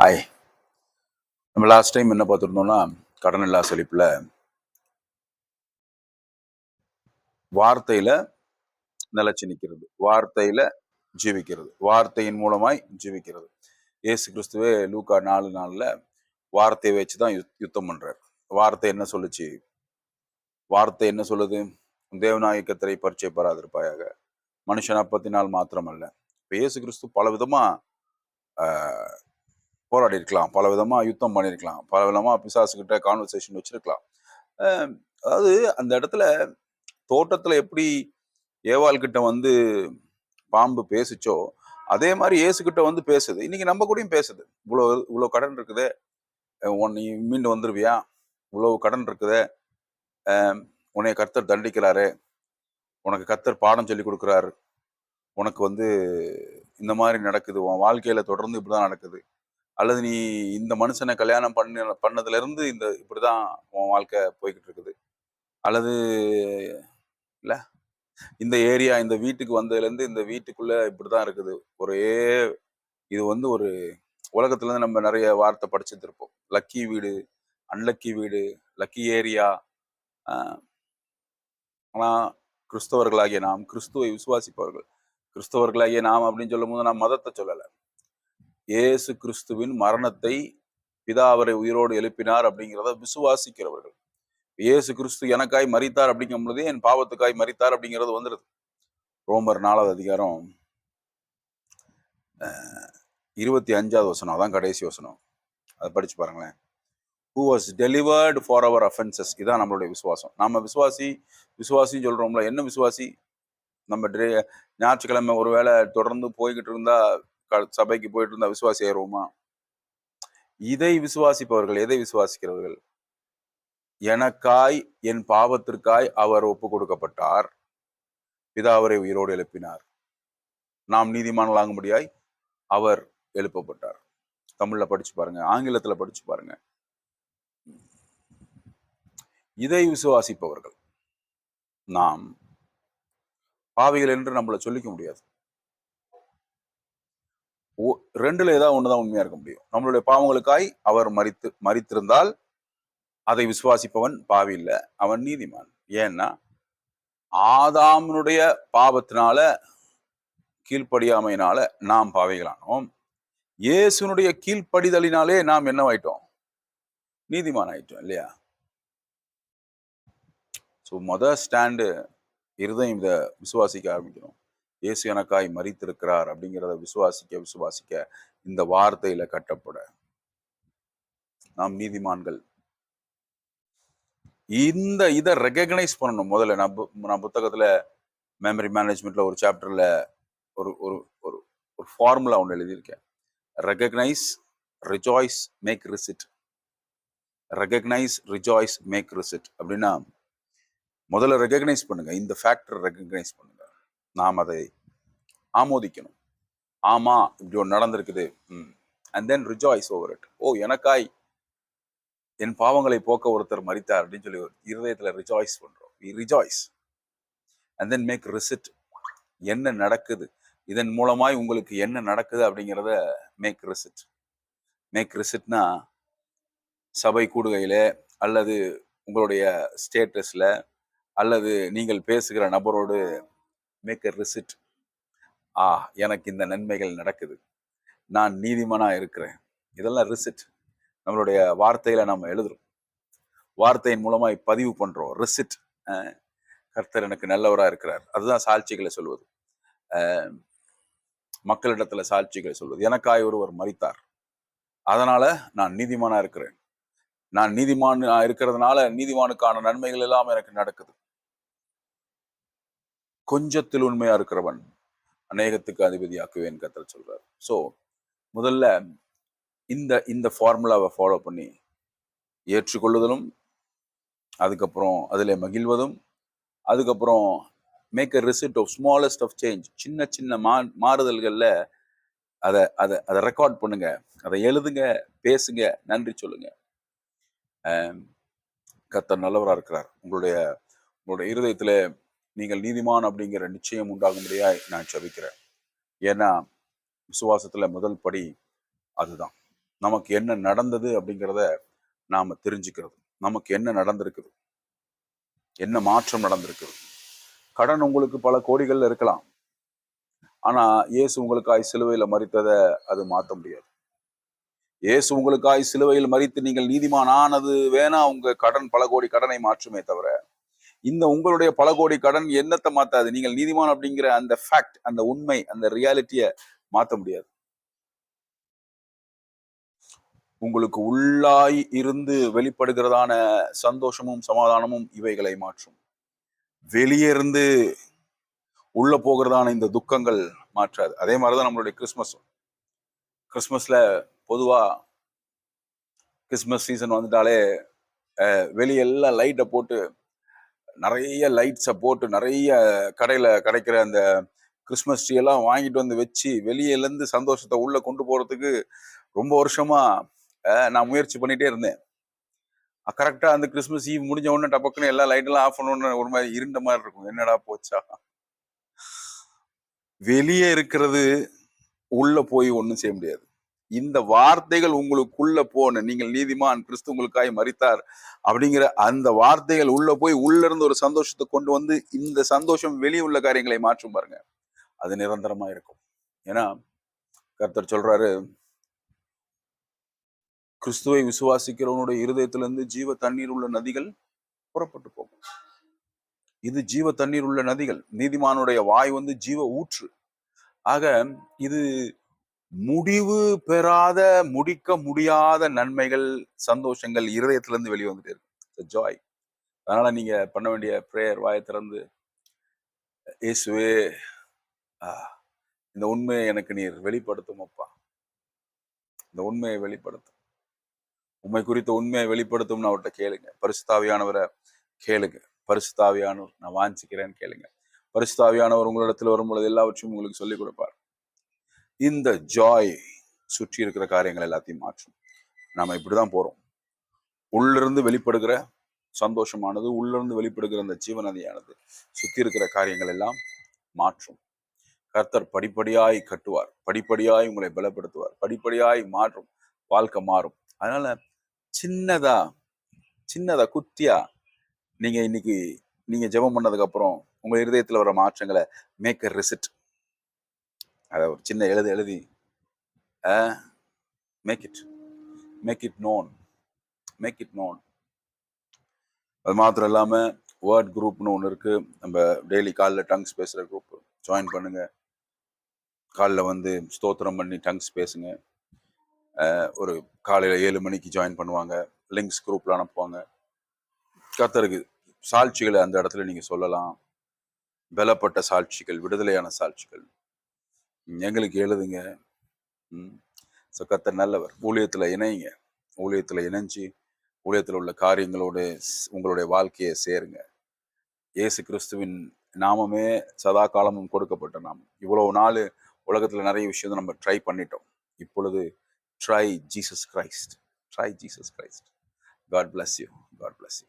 Hi நம்ம last time என்ன பார்த்துருந்தோம்னா கடன் இல்லா செழிப்பில் வார்த்தையில நிலைச்சு நிற்கிறது வார்த்தையில ஜீவிக்கிறது. வார்த்தையின் மூலமாய் ஜீவிக்கிறது. இயேசு கிறிஸ்துவே லூக்கா நாலு நாளில் வார்த்தையை வச்சு தான் யுத்தம் பண்ணுறார் வார்த்தை என்ன சொல்லுச்சு? வார்த்தை என்ன சொல்லுது? தேவநாயகத்திரை பரிச்சை பெறாதிருப்பாயாக மனுஷன் அப்பத்தினால் மாத்திரமல்ல. இப்போ இயேசு கிறிஸ்து பல விதமாக போராடி இருக்கலாம் பல விதமாக யுத்தம் பண்ணியிருக்கலாம். பல விதமாக பிசாசுக்கிட்ட கான்வர்சேஷன் வச்சிருக்கலாம் அதாவது அந்த இடத்துல தோட்டத்தில் எப்படி ஏவாள்கிட்ட வந்து பாம்பு பேசுச்சோ அதே மாதிரி ஏசுக்கிட்ட வந்து பேசுது. இன்னைக்கு நம்ம கூடயும் பேசுது. இவ்வளோ இவ்வளோ கடன் இருக்குது. உன்னை மீண்டு வந்துருவியா? இவ்வளோ கடன் இருக்குது. உன்னை கர்த்தர் தண்டிக்கிறாரு. உனக்கு கர்த்தர் பாடம் சொல்லி கொடுக்குறாரு. உனக்கு வந்து இந்த மாதிரி நடக்குது. உன் வாழ்க்கையில தொடர்ந்து இப்படிதான் நடக்குது. அல்லது நீ இந்த மனுஷனை கல்யாணம் பண்ண பண்ணதுல இருந்து இந்த இப்படிதான் உன் வாழ்க்கை போய்கிட்டு இருக்குது அல்லது இல்ல இந்த ஏரியா இந்த வீட்டுக்கு வந்ததுல இருந்து இந்த வீட்டுக்குள்ள இப்படிதான் இருக்குது. ஒரே இது வந்து ஒரு உலகத்துல இருந்து நம்ம நிறைய வார்த்தை படிச்சுட்டு லக்கி வீடு அன்லக்கி வீடு லக்கி ஏரியா ஆனா கிறிஸ்தவர்களாகிய நாம் கிறிஸ்துவை விசுவாசிப்பவர்கள் கிறிஸ்தவர்களாகிய நாம் அப்படின்னு சொல்லும் போது நான் மதத்தை சொல்லலை. இயேசு கிறிஸ்துவின் மரணத்தை பிதா அவரை உயிரோடு எழுப்பினார் அப்படிங்கிறத விசுவாசிக்கிறவர்கள். இயேசு கிறிஸ்து எனக்காய் மறித்தார் அப்படிங்கும் பொழுது என் பாவத்துக்காய் மறித்தார் அப்படிங்கிறது வந்துடுது ரோமர் நாலாவது அதிகாரம் இருபத்தி அஞ்சாவது வசனம். அதான் கடைசி வசனம். அதை படிச்சு பாருங்களேன். Who was delivered for our offences இதான் நம்மளுடைய விசுவாசம். நம்ம விசுவாசி விசுவாசின்னு சொல்றோம்ல என்ன விசுவாசி? நம்ம டே ஞாயிற்றுக்கிழமை ஒருவேளை தொடர்ந்து போய்கிட்டு இருந்தா சபைக்கு போயிட்டு இருந்தா விசுவாசி ஆயிடுவோமா இதை விசுவாசிப்பவர்கள் எதை விசுவாசிக்கிறவர்கள்? எனக்காய் என் பாவத்திற்காய் அவர் ஒப்பு கொடுக்கப்பட்டார் பிதா அவரை உயிரோடு எழுப்பினார். நாம் நீதிமான்களாகும்படியாய் அவர் எழுப்பப்பட்டார். தமிழ்ல படிச்சு பாருங்க ஆங்கிலத்துல படிச்சு பாருங்க. இதை விசுவாசிப்பவர்கள் நாம் பாவிகள் என்று நம்மளை சொல்லிக்க முடியாது. ரெண்டுல ஏதாவது ஒண்ணுதான் உண்மையா இருக்க முடியும். நம்மளுடைய பாவங்களுக்காய் அவர் மறித்து மறித்திருந்தால் அதை விசுவாசிப்பவன் பாவி இல்லை அவன் நீதிமான். ஏன்னா ஆதாமனுடைய பாவத்தினால கீழ்ப்படியாமையினால நாம் பாவிகளானோம். இயேசுனுடைய கீழ்ப்படிதலினாலே நாம் என்னவாயிட்டோம்? நீதிமான் ஆயிட்டோம் இல்லையா? ஸோ மொத ஸ்டாண்டு இருதயம் இதை விசுவாசிக்க ஆரம்பிக்கணும் இயேசு எனக்காய் மறித்திருக்கிறார் அப்படிங்கிறத விசுவாசிக்க விசுவாசிக்க இந்த வார்த்தையில கட்டப்பட. நாம் நீதிமான்கள். இந்த இதை ரெகக்னைஸ் பண்ணணும். முதல்ல நான் பு- நான் புத்தகத்துல மெமரி மேனேஜ்மெண்ட்ல ஒரு சாப்டர்ல ஒரு ஒரு ஒரு ஒரு ஃபார்முலா ஒன்று எழுதியிருக்கேன். Recognise rejoice make receipt recognise rejoice make receipt அப்படின்னா முதல்ல ரெகக்னைஸ் பண்ணுங்க. இந்த ஃபேக்டர் ரெகக்னைஸ் பண்ணுங்க. நாம் அதை ஆமோதிக்கணும். ஆமா இப்படி ஒன்று நடந்திருக்குது. ம். And then rejoice over it ஓ எனக்காய் என் பாவங்களை போக்க ஒருத்தர் மறித்தார் அப்படின்னு சொல்லி ஒரு இருதயத்தில் rejoice we rejoice and then make receipt என்ன நடக்குது? இதன் மூலமாய் உங்களுக்கு என்ன நடக்குது அப்படிங்கிறத மேக் ரிசிட் மேக் ரிசிட்னா சபை கூடுகையில் அல்லது உங்களுடைய ஸ்டேட்டஸில் அல்லது நீங்கள் பேசுகிற நபரோடு மேக் அ ரிசிட் ஆ எனக்கு இந்த நன்மைகள் நடக்குது. நான் நீதிமனாக இருக்கிறேன். இதெல்லாம் ரிசிட் நம்மளுடைய வார்த்தையில நம்ம எழுதுறோம். வார்த்தையின் மூலமாய் பதிவு பண்றோம். ரிசிட் கர்த்தர் எனக்கு நல்லவராக இருக்கிறார். அதுதான் சாட்சிகளை சொல்வது. மக்களிடத்தில் மக்களிடத்துல சாட்சிகளை சொல்வது. எனக்காய் ஒருவர் மறித்தார் அதனால நான் நீதிமானா இருக்கிறேன். நான் நீதிமான் இருக்கிறதுனால நீதிமானுக்கான நன்மைகள் எல்லாம் எனக்கு நடக்குது. கொஞ்சத்தில் உண்மையா இருக்கிறவன் அநேகத்துக்கு அதிபதியாக்குவேன் கத்தல் சொல்றார். ஸோ முதல்ல இந்த இந்த ஃபார்முலாவை ஃபாலோ பண்ணி ஏற்றுக்கொள்ளுதலும் அதுக்கப்புறம் அதில் மகிழ்வதும் அதுக்கப்புறம் make a receipt of smallest of change சின்ன சின்ன மா மாறுதல்களில் அதை அதை அதை ரெக்கார்ட் பண்ணுங்க அதை எழுதுங்க பேசுங்க நன்றி சொல்லுங்க. கத்தர் நல்லவராக இருக்கிறார். உங்களுடைய உங்களுடைய இருதயத்தில் நீங்கள் நீதிமான் அப்படிங்கிற நிச்சயம் உண்டாகும்படியா நான் ஜெபிக்கிறேன். ஏன்னா விசுவாசத்துல முதல் படி அதுதான். நமக்கு என்ன நடந்தது அப்படிங்கிறத நாம தெரிஞ்சுக்கிறது. நமக்கு என்ன நடந்திருக்குது? என்ன மாற்றம் நடந்திருக்குது? கடன் உங்களுக்கு பல கோடிகள்ல இருக்கலாம். ஆனா இயேசு உங்களுக்காய் சிலுவையில மறித்ததை அது மாத்த முடியாது. இயேசு உங்களுக்காய் சிலுவையில் மறித்து நீங்கள் நீதிமான் ஆனது வேணா உங்க கடன் பல கோடி கடனை மாற்றுமே தவிர இந்த உங்களுடைய பல கோடி கடன் என்னத்தை மாத்தாது. நீங்கள் நீதிமான் அப்படிங்கிற அந்த ஃபேக்ட் அந்த உண்மை அந்த ரியாலிட்டிய மாத்த முடியாது. உங்களுக்கு உள்ளாய் இருந்து வெளிப்படுகிறதான சந்தோஷமும் சமாதானமும் இவைகளை மாற்றும். வெளியே இருந்து உள்ள போகிறதான இந்த துக்கங்கள் மாற்றாது. அதே மாதிரிதான் நம்மளுடைய கிறிஸ்மஸ் கிறிஸ்மஸ்ல பொதுவா கிறிஸ்மஸ் சீசன் வந்துட்டாலே அஹ், வெளியெல்லாம் லைட்டை போட்டு நிறைய லைட்ஸை போட்டு நிறைய கடையில் கிடைக்கிற அந்த கிறிஸ்மஸ் ட்ரீ எல்லாம் வாங்கிட்டு வந்து வச்சு வெளியிலேருந்து சந்தோஷத்தை உள்ளே கொண்டு போகிறதுக்கு ரொம்ப வருஷமாக நான் முயற்சி பண்ணிகிட்டே இருந்தேன். கரெக்டாக அந்த கிறிஸ்மஸ் ஈவ் முடிஞ்ச உடனே டப்பக்குன்னு எல்லா லைட்டெல்லாம் ஆஃப் பண்ணணுன்னு ஒரு மாதிரி இருண்ட மாதிரி இருக்கும். என்னடா போச்சா? வெளியே இருக்கிறது உள்ளே போய் ஒன்றும் செய்ய முடியாது. இந்த வார்த்தைகள் உங்களுக்குள்ள போன நீங்கள் நீதிமான் கிறிஸ்து உங்களுக்காய் மறித்தார் அப்படிங்கிற அந்த வார்த்தைகள் உள்ள போய் உள்ள இருந்து ஒரு சந்தோஷத்தை கொண்டு வந்து இந்த சந்தோஷம் வெளியே உள்ள காரியங்களை மாற்றும் பாருங்க. அது நிரந்தரமா இருக்கும். ஏன்னா கர்த்தர் சொல்றாரு கிறிஸ்துவை விசுவாசிக்கிறவனுடைய இருதயத்திலிருந்து ஜீவ தண்ணீர் உள்ள நதிகள் புறப்பட்டு போகும். இது ஜீவ தண்ணீர் உள்ள நதிகள். நீதிமானுடைய வாய் வந்து ஜீவ ஊற்று. ஆக இது முடிவு பெறாத முடிக்க முடியாத நன்மைகள் சந்தோஷங்கள் இருதயத்திலிருந்து வெளியே வந்துட்டே இருக்கு ஜாய் அதனால நீங்க பண்ண வேண்டிய ப்ரேயர் வாயை திறந்து இயேசுவே இந்த உண்மையை எனக்கு நீர் வெளிப்படுத்தும் அப்பா. இந்த உண்மையை வெளிப்படுத்தும். உண்மை குறித்த உண்மையை வெளிப்படுத்தும்னு அவர்கிட்ட கேளுங்க. பரிசுத்தாவியானவரை கேளுங்க. பரிசுத்தாவியானவர் நான் வாஞ்சிக்கிறேன்னு கேளுங்க. பரிசுத்தாவியானவர் உங்களிடத்தில் வரும் பொழுது எல்லாவற்றையும் உங்களுக்கு சொல்லிக் கொடுப்பார். இந்த ஜாய் சுற்றி இருக்கிற காரியங்கள் எல்லாத்தையும் மாற்றும். நம்ம இப்படி தான் போகிறோம் உள்ளிருந்து வெளிப்படுகிற சந்தோஷமானது உள்ளிருந்து வெளிப்படுகிற அந்த ஜீவநதியானது சுற்றி இருக்கிற காரியங்கள் எல்லாம் மாற்றும். கர்த்தர் படிப்படியாய் கட்டுவார் படிப்படியாய் உங்களை பலப்படுத்துவார் படிப்படியாய் மாற்றும் வாழ்க்கை மாறும். அதனால சின்னதா சின்னதா குட்டியா நீங்க இன்னைக்கு நீங்க ஜெபம் பண்ணதுக்கு அப்புறம் உங்க இருதயத்துல வர மாற்றங்களை மேக் அ ரிசிட் அதை ஒரு சின்ன எழுதி எழுதி make it make it known make it known அது மாத்திரம் இல்லாமல் வேர்ட் குரூப்னு ஒன்று இருக்குது நம்ம டெய்லி காலைல டங்ஸ் பேசுகிற குரூப் ஜாயின் பண்ணுங்க. காலைல வந்து ஸ்தோத்திரம் பண்ணி டங்ஸ் பேசுங்க. ஒரு காலையில் ஏழு மணிக்கு ஜாயின் பண்ணுவாங்க. லிங்க்ஸ் குரூப்பில் அனுப்புவாங்க. கத்தருக்கு சாட்சிகளை அந்த இடத்துல நீங்கள் சொல்லலாம். பலப்பட்ட சாட்சிகள் விடுதலையான சாட்சிகள். எங்களுக்கு எழுதுங்க. ம். ஸோ கத்தர் நல்லவர். ஊழியத்தில் இணைங்க. ஊழியத்தில் இணைஞ்சு ஊழியத்தில் உள்ள காரியங்களோடு உங்களுடைய வாழ்க்கையை சேருங்க. இயேசு கிறிஸ்துவின் நாமமே சதா காலமும் கொடுக்கப்பட்ட நாம் இவ்வளவு நாள் உலகத்தில் நிறைய விஷயம் நம்ம ட்ரை பண்ணிட்டோம். இப்பொழுது try Jesus Christ try Jesus Christ God bless you God bless you